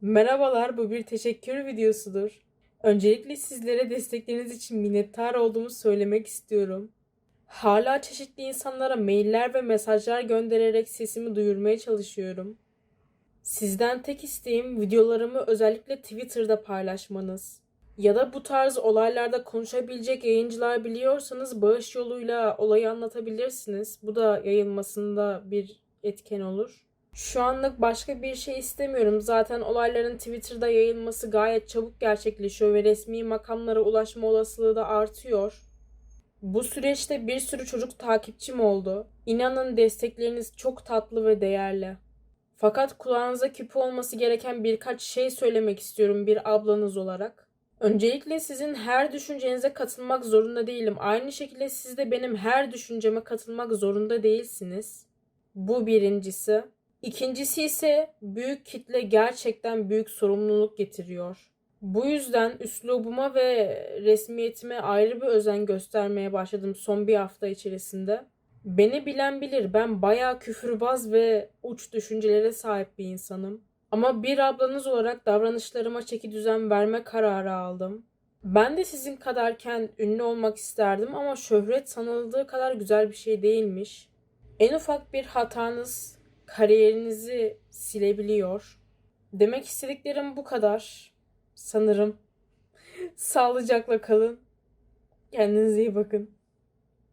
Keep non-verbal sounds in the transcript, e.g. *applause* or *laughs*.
Merhabalar, bu bir teşekkür videosudur. Öncelikle sizlere destekleriniz için minnettar olduğumu söylemek istiyorum. Hala çeşitli insanlara mailler ve mesajlar göndererek sesimi duyurmaya çalışıyorum. Sizden tek isteğim videolarımı özellikle Twitter'da paylaşmanız. Ya da bu tarz olaylarda konuşabilecek yayıncılar biliyorsanız bağış yoluyla olayı anlatabilirsiniz. Bu da yayılmasında bir etken olur. Şu anlık başka bir şey istemiyorum. Zaten olayların Twitter'da yayılması gayet çabuk gerçekleşiyor ve resmi makamlara ulaşma olasılığı da artıyor. Bu süreçte bir sürü çocuk takipçim oldu. İnanın destekleriniz çok tatlı ve değerli. Fakat kulağınıza küpe olması gereken birkaç şey söylemek istiyorum bir ablanız olarak. Öncelikle sizin her düşüncenize katılmak zorunda değilim. Aynı şekilde siz de benim her düşünceme katılmak zorunda değilsiniz. Bu birincisi. İkincisi ise büyük kitle gerçekten büyük sorumluluk getiriyor. Bu yüzden üslubuma ve resmiyetime ayrı bir özen göstermeye başladım son bir hafta içerisinde. Beni bilen bilir ben bayağı küfürbaz ve uç düşüncelere sahip bir insanım. Ama bir ablanız olarak davranışlarıma çeki düzen verme kararı aldım. Ben de sizin kadarken ünlü olmak isterdim ama şöhret sanıldığı kadar güzel bir şey değilmiş. En ufak bir hatanız kariyerinizi silebiliyor. Demek istediklerim bu kadar. Sanırım. *laughs* Sağlıcakla kalın. Kendinize iyi bakın.